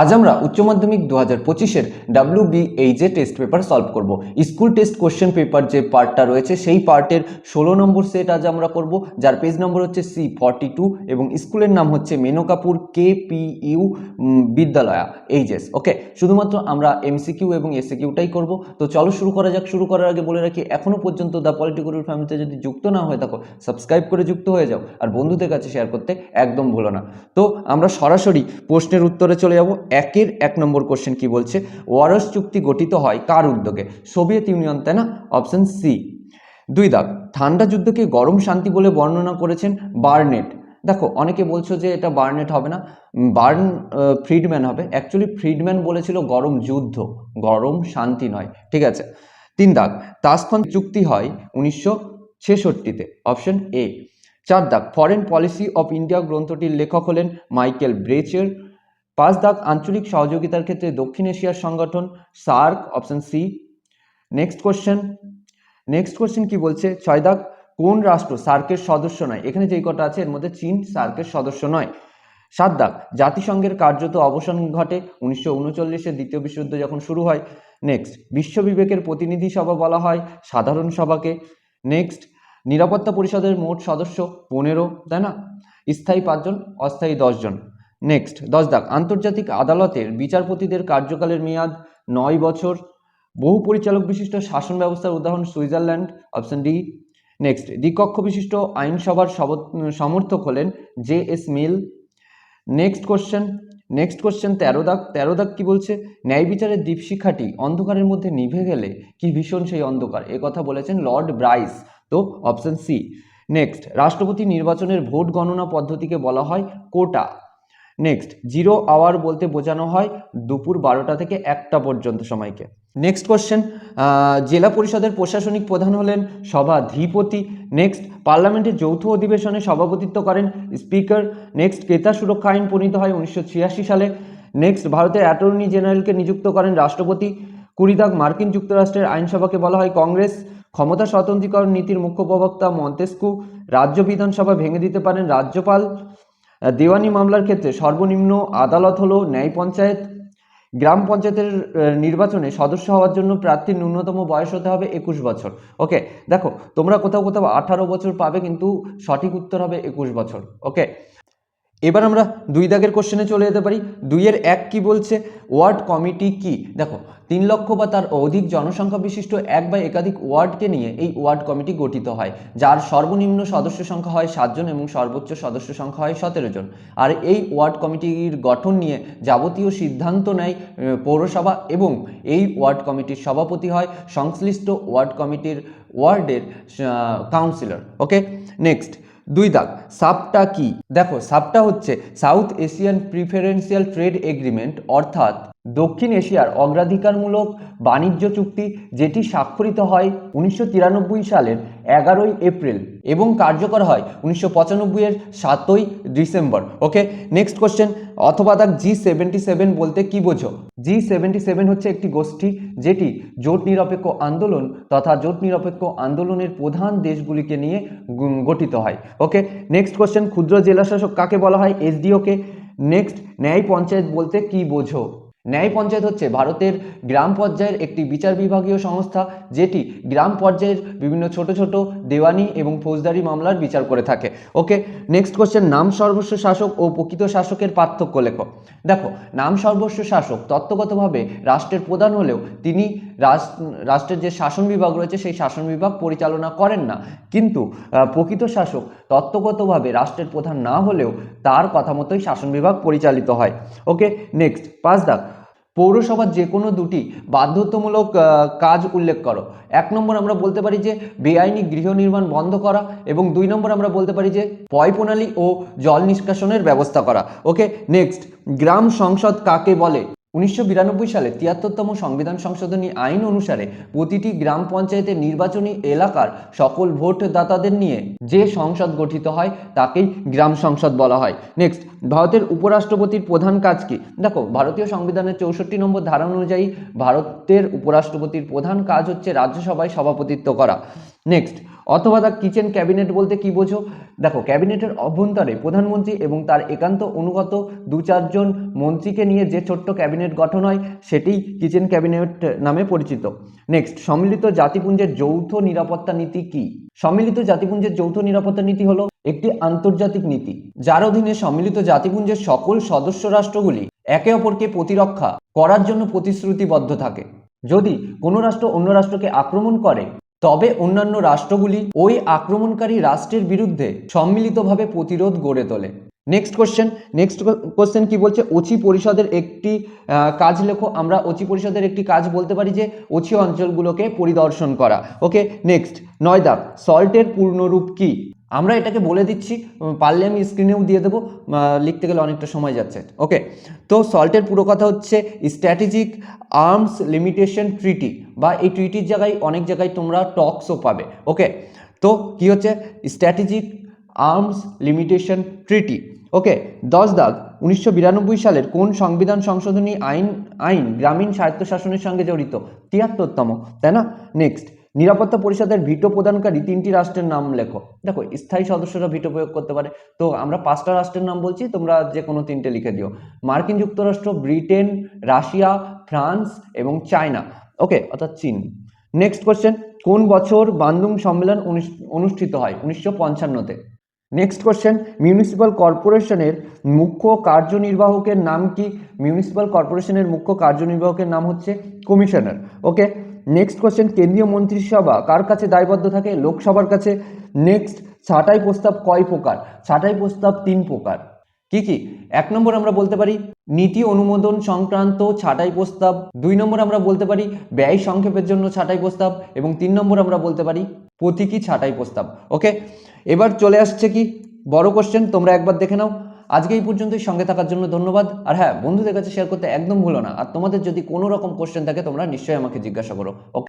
আজ আমরা উচ্চ মাধ্যমিক দু হাজার পঁচিশের ডাব্লিউ বিএইচে টেস্ট পেপার সলভ করব। স্কুল টেস্ট কোশ্চেন পেপার যে পার্টটা রয়েছে, সেই পার্টের ষোলো নম্বর সেট আজ আমরা করব, যার পেজ নম্বর হচ্ছে সি ফর্টি টু এবং স্কুলের নাম হচ্ছে মেনকাপুর কে পি ইউ বিদ্যালয়া এইচএস ওকে শুধুমাত্র আমরা এমসিকিউ এবং এসিকিউটাই করব। তো চলো শুরু করা যাক। শুরু করার আগে বলে রাখি এখনও পর্যন্ত দ্য পলিটিক্যাল ফ্যামিলিতে যদি যুক্ত না হয়ে থাকো সাবস্ক্রাইব করে যুক্ত হয়ে যাও। আর বন্ধুদের কাছে শেয়ার করতে একদম ভুলো না। তো আমরা সরাসরি প্রশ্নের উত্তরে চলে যাব। একের এক নম্বর কোশ্চেন কি বলছে? ওয়ারস চুক্তি গঠিত হয় কার উদ্যোগে? সোভিয়েত ইউনিয়ন, তাই না? অপশন সি দুই দাগ ঠান্ডা যুদ্ধকে গরম শান্তি বলে বর্ণনা করেছেন বার্নেট। দেখো, অনেকে বলছো যে এটা বার্নেট হবে না। বার্ন ফ্রিডম্যান হবে। অ্যাকচুয়ালি ফ্রিডম্যান বলেছিল গরম যুদ্ধ। গরম শান্তি নয়। ঠিক আছে? তিন দাগ তাসখন চুক্তি হয় উনিশশো ছেষট্টিতে। অপশন এ চার দাগ ফরেন পলিসি অফ ইন্ডিয়া গ্রন্থটির লেখক হলেন মাইকেল ব্রেচের। পাঁচ দাগ আঞ্চলিক সহযোগিতার ক্ষেত্রে দক্ষিণ এশিয়ার সংগঠন, SAARC, option C. Next question next question কি বলছে? ছয় দাগ কোন রাষ্ট্র সার্কের সদস্য নয়? এখানে যেই কটা আছে, এর মধ্যে চীন সার্কের সদস্য নয়। সাত দাগ, জাতিসংঘের কার্যত অবসান ঘটে উনিশশো উনচল্লিশে দ্বিতীয় বিশ্বযুদ্ধ যখন শুরু হয়। নেক্সট বিশ্ব বিবেকের প্রতিনিধি সভা বলা হয় সাধারণ সভাকে। নেক্সট নিরাপত্তা পরিষদের মোট সদস্য পনেরো, তাই না? স্থায়ী পাঁচজন, অস্থায়ী দশজন। নেক্সট দশ দাগ। আন্তর্জাতিক আদালতের বিচারপতিদের কার্যকালের মেয়াদ নয় বছর। বহু পরিচালক বিশিষ্ট শাসন ব্যবস্থার উদাহরণ সুইজারল্যান্ড, অপশন ডি। নেক্সট দ্বিকক্ষ বিশিষ্ট আইনসভার সমর্থক হলেন J S Mill. Next question next question তেরো দাগ। তেরো দাগ কি বলছে? ন্যায় বিচারের দীপশিখাটি অন্ধকারের মধ্যে নিভে গেলে কি ভীষণ সেই অন্ধকার? এ কথা বলেছেন লর্ড ব্রাইস। তো অপশন সি। নেক্সট রাষ্ট্রপতি নির্বাচনের ভোট গণনা পদ্ধতিকে বলা হয় কোটা। নেক্সট জিরো আওয়ার বলতে বোঝানো হয় দুপুর বারোটা থেকে একটা পর্যন্ত সময়কে। নেক্সট কোশ্চেন জেলা পরিষদের প্রশাসনিক প্রধান হলেন সভাধিপতি। নেক্সট পার্লামেন্টের যৌথ অধিবেশনে সভাপতিত্ব করেন স্পিকার। নেক্সট ক্রেতা সুরক্ষা আইন প্রণীত হয় উনিশশো ছিয়াশি সালে। নেক্সট ভারতের অ্যাটর্নি জেনারেলকে নিযুক্ত করেন রাষ্ট্রপতি। কুড়ি দাগ মার্কিন যুক্তরাষ্ট্রের আইনসভাকে বলা হয় কংগ্রেস। ক্ষমতা স্বতন্ত্রীকরণ নীতির মুখ্য প্রবক্তা মন্তেস্কু। রাজ্য বিধানসভা ভেঙে দিতে পারেন রাজ্যপাল। দেওয়ানি মামলার ক্ষেত্রে সর্বনিম্ন আদালত হল ন্যায় পঞ্চায়েত। গ্রাম পঞ্চায়েতের নির্বাচনে সদস্য হওয়ার জন্য প্রার্থীর ন্যূনতম বয়স হতে হবে একুশ বছর। ওকে, দেখো, তোমরা কোথাও কোথাও আঠারো বছর পাবে কিন্তু সঠিক উত্তর হবে একুশ বছর। ওকে এবার আমরা দুই দাগের কোশ্চেনে চলে যেতে পারি। দুইয়ের এক কি বলছে? ওয়ার্ড কমিটি কি? দেখো, তিন লক্ষ বা তার অধিক জনসংখ্যা বিশিষ্ট এক বা একাধিক ওয়ার্ডকে নিয়ে এই ওয়ার্ড কমিটি গঠিত হয়, যার সর্বনিম্ন সদস্য সংখ্যা হয় সাতজন এবং সর্বোচ্চ সদস্য সংখ্যা হয় সতেরো জন। আর এই ওয়ার্ড কমিটির গঠন নিয়ে যাবতীয় সিদ্ধান্ত নেয় পৌরসভা এবং এই ওয়ার্ড কমিটির সভাপতি হয় সংশ্লিষ্ট ওয়ার্ড কমিটির ওয়ার্ডের কাউন্সিলর ওকে নেক্সট দুই দাগ। সাপটা কি? দেখো সাপটা হচ্ছে South Asian preferential trade agreement অর্থাৎ দক্ষিণ এশিয়ার অগ্রাধিকারমূলক বাণিজ্য চুক্তি, যেটি স্বাক্ষরিত হয় উনিশশো তিরানব্বই সালের এগারোই এপ্রিল এবং কার্যকর হয় উনিশশো পঁচানব্বই এর সাতই ডিসেম্বর। ওকে নেক্সট কোশ্চেন অথবা দাগ জি সেভেন্টি সেভেন বলতে কি বোঝো? জি সেভেন্টি সেভেন হচ্ছে একটি গোষ্ঠী, যেটি জোট নিরপেক্ষ আন্দোলন তথা জোট নিরপেক্ষ আন্দোলনের প্রধান দেশগুলিকে নিয়ে গঠিত হয়। ওকে নেক্সট কোশ্চেন ক্ষুদ্র জেলাশাসক কাকে বলা হয়? এসডিওকে। নেক্সট ন্যায় পঞ্চায়েত বলতে কি বোঝো? ন্যায় পঞ্চায়েত হচ্ছে ভারতের গ্রাম পর্যায়ের একটি বিচার বিভাগীয় সংস্থা, যেটি গ্রাম পর্যায়ের বিভিন্ন ছোট ছোট দেওয়ানি এবং ফৌজদারি মামলার বিচার করে থাকে। ওকে নেক্সট কোশ্চেন নাম সর্বস্ব শাসক ও প্রকৃত শাসকের পার্থক্য লেখো। দেখো, নাম সর্বস্ব শাসক তত্ত্বগতভাবে রাষ্ট্রের প্রধান হলেও তিনি রাষ্ট্রের যে শাসন বিভাগ রয়েছে, সেই শাসন বিভাগ পরিচালনা করেন না। কিন্তু প্রকৃত শাসক তত্ত্বগতভাবে রাষ্ট্রের প্রধান না হলেও তার কথা মতোই শাসন বিভাগ পরিচালিত হয়। ওকে নেক্সট পাঁচ দাগ। পৌরসভার যে কোনো দুটি বাধ্যতামূলক কাজ উল্লেখ করো। এক নম্বর আমরা বলতে পারি যে বেআইনি গৃহ নির্মাণ বন্ধ করা এবং দুই নম্বর আমরা বলতে পারি যে পয় প্রণালী ও জল নিষ্কাশনের ব্যবস্থা করা। ওকে নেক্সট গ্রাম সংসদ কাকে বলে? উনিশশো বিরানব্বই সালে তিয়াত্তরতম সংবিধান সংশোধনী আইন অনুসারে প্রতিটি গ্রাম পঞ্চায়েতের নির্বাচনী এলাকার সকল ভোটদাতাদের নিয়ে যে সংসদ গঠিত হয়, তাকেই গ্রাম সংসদ বলা হয়। নেক্সট ভারতের উপরাষ্ট্রপতির প্রধান কাজ কি? দেখো, ভারতীয় সংবিধানের চৌষট্টি নম্বর ধারা অনুযায়ী ভারতের উপরাষ্ট্রপতির প্রধান কাজ হচ্ছে রাজ্যসভায় সভাপতিত্ব করা। নেক্সট অথবা দ্য কিচেন ক্যাবিনেট বলতে কি বোঝো? দেখো, ক্যাবিনেটের অভ্যন্তরে প্রধানমন্ত্রী এবং তার একান্ত অনুগত দু চারজন মন্ত্রীকে নিয়ে যে ছোট্ট ক্যাবিনেট গঠন হয়, সেটি কিচেন ক্যাবিনেট নামে পরিচিত। নেক্সট, সম্মিলিত জাতিপুঞ্জের যৌথ নিরাপত্তা নীতি কি? সম্মিলিত জাতিপুঞ্জের যৌথ নিরাপত্তা নীতি হলো একটি আন্তর্জাতিক নীতি, যার অধীনে সম্মিলিত জাতিপুঞ্জের সকল সদস্য রাষ্ট্রগুলি একে অপরকে প্রতিরক্ষা করার জন্য প্রতিশ্রুতিবদ্ধ থাকে। যদি কোনো রাষ্ট্র অন্য রাষ্ট্রকে আক্রমণ করে তবে অন্যান্য রাষ্ট্রগুলি ওই আক্রমণকারী রাষ্ট্রের বিরুদ্ধে সম্মিলিতভাবে প্রতিরোধ গড়ে তোলে। নেক্সট কোশ্চেন নেক্সট কোশ্চেন কি বলছে? ওচি পরিষদের একটি কাজ লেখো। আমরা ওচি পরিষদের একটি কাজ বলতে পারি যে, ওচি অঞ্চলগুলোকে পরিদর্শন করা। ওকে নেক্সট নয় দাগ সল্টের পূর্ণরূপ কি? আমরা এটাকে বলে দিচ্ছি পারলে আমি স্ক্রিনেও দিয়ে দেবো লিখতে গেলে অনেকটা সময় যাচ্ছে। ওকে তো সল্টের পুরো কথা হচ্ছে স্ট্র্যাটেজিক আর্মস লিমিটেশন ট্রিটি বা এই ট্রিটির জায়গায় অনেক জায়গায় তোমরা টক্সও পাবে। ওকে তো কি হচ্ছে? Strategic arms limitation treaty okay দশ দাগ, উনিশশো বিরানব্বই সালের কোন সংবিধান সংশোধনী আইন আইন গ্রামীণ স্বায়ত্তশাসনের সঙ্গে জড়িত? তিয়াত্তরতম, তাই না? নেক্সট নিরাপত্তা পরিষদের ভিটো প্রদানকারী তিনটি রাষ্ট্রের নাম লেখো। দেখো, স্থায়ী সদস্যরা ভিটো প্রয়োগ করতে পারে। তো আমরা পাঁচটা রাষ্ট্রের নাম বলছি, তোমরা যে কোনো তিনটে লিখে দিও। মার্কিন যুক্তরাষ্ট্র, ব্রিটেন, রাশিয়া, ফ্রান্স এবং চায়না। ওকে, অর্থাৎ চীন। নেক্সট কোশ্চেন কোন বছর বান্দুং সম্মেলন অনুষ্ঠিত হয়? উনিশশো পঞ্চান্নতে। নেক্সট কোশ্চেন মিউনিসিপ্যাল কর্পোরেশনের মুখ্য কার্যনির্বাহকের নাম কি? মিউনিসিপ্যাল কর্পোরেশনের মুখ্য কার্যনির্বাহকের নাম হচ্ছে কমিশনার ওকে নেক্সট কোশ্চেন কেন্দ্রীয় মন্ত্রিসভা কার কাছে দায়বদ্ধ থাকে? লোকসভার কাছে। নেক্সট ছাটাই প্রস্তাব কয় প্রকার? ছাটাই প্রস্তাব তিন প্রকার। কি কি? এক নম্বর আমরা বলতে পারি, নীতি অনুমোদন সংক্রান্ত ছাটাই প্রস্তাব। দুই নম্বর আমরা বলতে পারি, ব্যয় সংক্ষেপের জন্য ছাটাই প্রস্তাব। এবং তিন নম্বর আমরা বলতে পারি, প্রতীকী ছাটাই প্রস্তাব। ওকে এবার চলে আসছে কি? বড় কোশ্চেন তোমরা একবার দেখে নাও। আজকে এই পর্যন্তই সঙ্গে থাকার জন্য ধন্যবাদ। আর হ্যাঁ বন্ধুদের কাছে শেয়ার করতে একদম ভুলো না। আর তোমাদের যদি কোনো রকম কোশ্চেন থাকে, তোমরা নিশ্চয়ই আমাকে জিজ্ঞাসা করো। ওকে